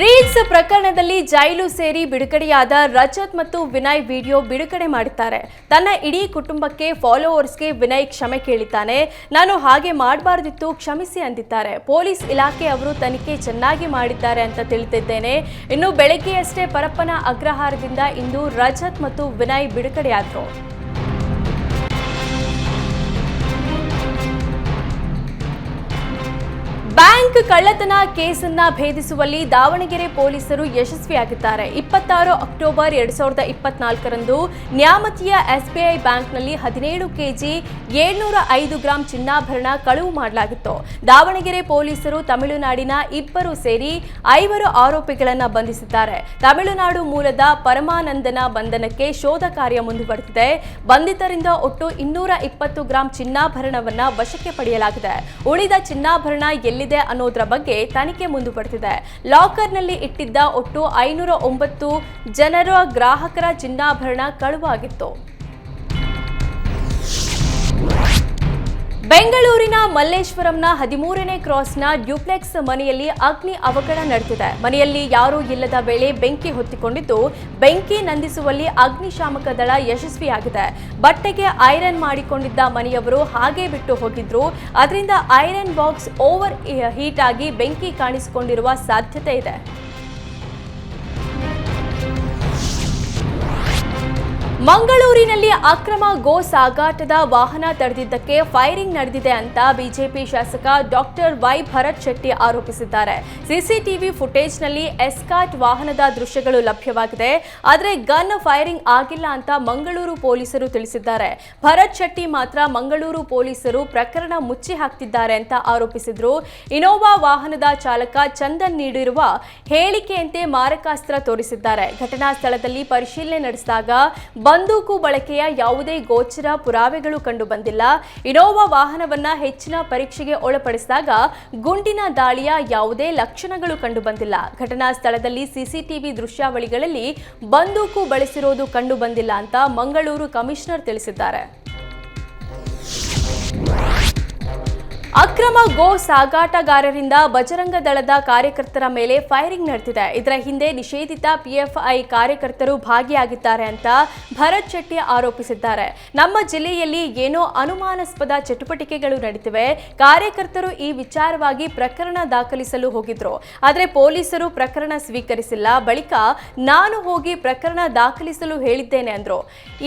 Reels ಪ್ರಕರಣದಲ್ಲಿ ಜೈಲು ಸೇರಿ ಬಿಡುಗಡೆಯಾದ ರಜತ್ ಮತ್ತು ವಿನಯ್ ವಿಡಿಯೋ ಬಿಡುಗಡೆ ಮಾಡಿದ್ದಾರೆ. ತನ್ನ ಇಡೀ ಕುಟುಂಬಕ್ಕೆ ಫಾಲೋವರ್ಸ್ಗೆ ವಿನಯ್ ಕ್ಷಮೆ ಕೇಳಿದ್ದಾನೆ. ನಾನು ಹಾಗೆ ಮಾಡಬಾರ್ದಿತ್ತು, ಕ್ಷಮಿಸಿ ಅಂದಿದ್ದಾರೆ. ಪೊಲೀಸ್ ಇಲಾಖೆ ಅವರು ತನಿಖೆ ಚೆನ್ನಾಗಿ ಮಾಡಿದ್ದಾರೆ ಅಂತ ತಿಳಿದಿದ್ದೇನೆ. ಇನ್ನು ಬೆಳಗ್ಗೆಯಷ್ಟೇ ಪರಪ್ಪನ ಅಗ್ರಹಾರದಿಂದ ಇಂದು ರಜತ್ ಮತ್ತು ವಿನಯ್ ಬಿಡುಗಡೆಯಾದರು. ಬ್ಯಾಂಕ್ ಕಳ್ಳತನ ಕೇಸನ್ನ ಭೇದಿಸುವಲ್ಲಿ ದಾವಣಗೆರೆ ಪೊಲೀಸರು ಯಶಸ್ವಿಯಾಗಿದ್ದಾರೆ. ಇಪ್ಪತ್ತಾರು ಅಕ್ಟೋಬರ್ ಎರಡ್ ಸಾವಿರದ ಇಪ್ಪತ್ನಾಲ್ಕರಂದು ನ್ಯಾಮತಿಯ ಎಸ್ಬಿಐ ಬ್ಯಾಂಕ್ನಲ್ಲಿ ಹದಿನೇಳು ಕೆಜಿ ಏಳ್ನೂರ ಐದು ಗ್ರಾಂ ಚಿನ್ನಾಭರಣ ಕಳುವು ಮಾಡಲಾಗಿತ್ತು. ದಾವಣಗೆರೆ ಪೊಲೀಸರು ತಮಿಳುನಾಡಿನ ಇಬ್ಬರು ಸೇರಿ ಐವರು ಆರೋಪಿಗಳನ್ನು ಬಂಧಿಸಿದ್ದಾರೆ. ತಮಿಳುನಾಡು ಮೂಲದ ಪರಮಾನಂದನ ಬಂಧನಕ್ಕೆ ಶೋಧ ಕಾರ್ಯ ಮುಂದುವರೆದಿದೆ. ಬಂಧಿತರಿಂದ ಒಟ್ಟು ಇನ್ನೂರ ಇಪ್ಪತ್ತು ಗ್ರಾಂ ಚಿನ್ನಾಭರಣವನ್ನು ವಶಕ್ಕೆ ಪಡೆಯಲಾಗಿದೆ. ಉಳಿದ ಚಿನ್ನಾಭರಣ ಎಲ್ಲಿದೆ ಅನ್ನೋದ್ರ ಬಗ್ಗೆ ತನಿಖೆ ಮುಂದುವರೆದಿದೆ. ಲಾಕರ್ನಲ್ಲಿ ಇಟ್ಟಿದ್ದ ಒಟ್ಟು ಐನೂರ ಒಂಬತ್ತು ಜನರ ಗ್ರಾಹಕರ ಚಿನ್ನಾಭರಣ ಕಳುವಾಗಿತ್ತು. ಬೆಂಗಳೂರಿನ ಮಲ್ಲೇಶ್ವರಂನ ಹದಿಮೂರನೇ ಕ್ರಾಸ್ನ ಡ್ಯೂಪ್ಲೆಕ್ಸ್ ಮನೆಯಲ್ಲಿ ಅಗ್ನಿ ಅವಘಡ ನಡೆದಿದೆ. ಮನೆಯಲ್ಲಿ ಯಾರೂ ಇಲ್ಲದ ವೇಳೆ ಬೆಂಕಿ ಹೊತ್ತಿಕೊಂಡಿದ್ದು, ಬೆಂಕಿ ನಂದಿಸುವಲ್ಲಿ ಅಗ್ನಿಶಾಮಕ ದಳ ಯಶಸ್ವಿಯಾಗಿದೆ. ಬಟ್ಟೆಗೆ ಐರನ್ ಮಾಡಿಕೊಂಡಿದ್ದ ಮನೆಯವರು ಹಾಗೆ ಬಿಟ್ಟು ಹೋಗಿದ್ರು. ಅದರಿಂದ ಐರನ್ ಬಾಕ್ಸ್ ಓವರ್ ಹೀಟ್ ಆಗಿ ಬೆಂಕಿ ಕಾಣಿಸಿಕೊಂಡಿರುವ ಸಾಧ್ಯತೆ ಇದೆ. ಮಂಗಳೂರಿನಲ್ಲಿ ಅಕ್ರಮ ಗೋ ಸಾಗಾಟದ ವಾಹನ ತಡೆದಿದ್ದಕ್ಕೆ ಫೈರಿಂಗ್ ನಡೆದಿದೆ ಅಂತ ಬಿಜೆಪಿ ಶಾಸಕ ಡಾಕ್ಟರ್ ವೈ ಭರತ್ ಶೆಟ್ಟಿ ಆರೋಪಿಸಿದ್ದಾರೆ. ಸಿಸಿಟಿವಿ ಫುಟೇಜ್ನಲ್ಲಿ ಎಸ್ಕಾಟ್ ವಾಹನದ ದೃಶ್ಯಗಳು ಲಭ್ಯವಾಗಿದೆ. ಆದರೆ ಗನ್ ಫೈರಿಂಗ್ ಆಗಿಲ್ಲ ಅಂತ ಮಂಗಳೂರು ಪೊಲೀಸರು ತಿಳಿಸಿದ್ದಾರೆ. ಭರತ್ ಶೆಟ್ಟಿ ಮಾತ್ರ ಮಂಗಳೂರು ಪೊಲೀಸರು ಪ್ರಕರಣ ಮುಚ್ಚಿ ಹಾಕ್ತಿದ್ದಾರೆ ಅಂತ ಆರೋಪಿಸಿದ್ರು. ಇನೋವಾ ವಾಹನದ ಚಾಲಕ ಚಂದನ್ ನೀಡಿರುವ ಹೇಳಿಕೆಯಂತೆ ಮಾರಕಾಸ್ತ್ರ ತೋರಿಸಿದ್ದಾರೆ. ಘಟನಾ ಸ್ಥಳದಲ್ಲಿ ಪರಿಶೀಲನೆ ನಡೆಸಿದಾಗ ಬಂದೂಕು ಬಳಕೆಯ ಯಾವುದೇ ಗೋಚರ ಪುರಾವೆಗಳು ಕಂಡು ಬಂದಿಲ್ಲ ಇನೋವಾ ವಾಹನವನ್ನ ಹೆಚ್ಚಿನ ಪರೀಕ್ಷೆಗೆ ಒಳಪಡಿಸಿದಾಗ ಗುಂಡಿನ ದಾಳಿಯ ಯಾವುದೇ ಲಕ್ಷಣಗಳು ಕಂಡು ಬಂದಿಲ್ಲ ಘಟನಾ ಸ್ಥಳದಲ್ಲಿ ಸಿಸಿಟಿವಿ ದೃಶ್ಯಾವಳಿಗಳಲ್ಲಿ ಬಂದೂಕು ಬಳಸಿರೋದು ಕಂಡು ಬಂದಿಲ್ಲ ಅಂತ ಮಂಗಳೂರು ಕಮಿಷನರ್ ತಿಳಿಸಿದ್ದಾರೆ. ಅಕ್ರಮ ಗೋ ಸಾಗಾಟಗಾರರಿಂದ ಬಜರಂಗ ದಳದ ಕಾರ್ಯಕರ್ತರ ಮೇಲೆ ಫೈರಿಂಗ್ ನಡೆದಿದೆ. ಇದರ ಹಿಂದೆ ನಿಷೇಧಿತ ಪಿಎಫ್ಐ ಕಾರ್ಯಕರ್ತರು ಭಾಗಿಯಾಗಿದ್ದಾರೆ ಅಂತ ಭರತ್ ಶೆಟ್ಟಿ ಆರೋಪಿಸಿದ್ದಾರೆ. ನಮ್ಮ ಜಿಲ್ಲೆಯಲ್ಲಿ ಏನೋ ಅನುಮಾನಾಸ್ಪದ ಚಟುವಟಿಕೆಗಳು ನಡೆದಿವೆ ಕಾರ್ಯಕರ್ತರು ಈ ವಿಚಾರವಾಗಿ ಪ್ರಕರಣ ದಾಖಲಿಸಲು ಹೋಗಿದ್ರು. ಆದರೆ ಪೊಲೀಸರು ಪ್ರಕರಣ ಸ್ವೀಕರಿಸಿಲ್ಲ. ಬಳಿಕ ನಾನು ಹೋಗಿ ಪ್ರಕರಣ ದಾಖಲಿಸಲು ಹೇಳಿದ್ದೇನೆ ಅಂದ್ರು.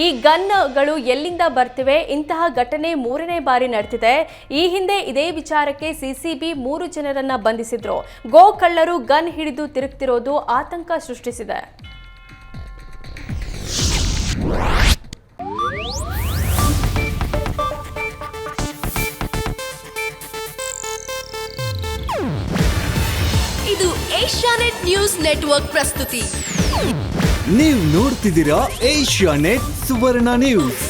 ಈ ಗನ್ಗಳು ಎಲ್ಲಿಂದ ಬರ್ತಿವೆ? ಇಂತಹ ಘಟನೆ ಮೂರನೇ ಬಾರಿ ನಡೆದಿದೆ ಈ ಹಿಂದೆ ಇದೇ ವಿಚಾರಕ್ಕೆ ಸಿಸಿಬಿ ಮೂರು ಜನರನ್ನ ಬಂಧಿಸಿದ್ರು. ಗೋ ಕಳ್ಳರು ಗನ್ ಹಿಡಿದು ತಿರುಗ್ತಿರೋದು ಆತಂಕ ಸೃಷ್ಟಿಸಿದೆ. ಇದು ಏಷ್ಯಾನೆಟ್ ನ್ಯೂಸ್ ನೆಟ್ವರ್ಕ್ ಪ್ರಸ್ತುತಿ. ನೀವು ನೋಡ್ತಿದ್ದೀರಾ ಏಷ್ಯಾ ನೆಟ್ ಸುವರ್ಣ ನ್ಯೂಸ್.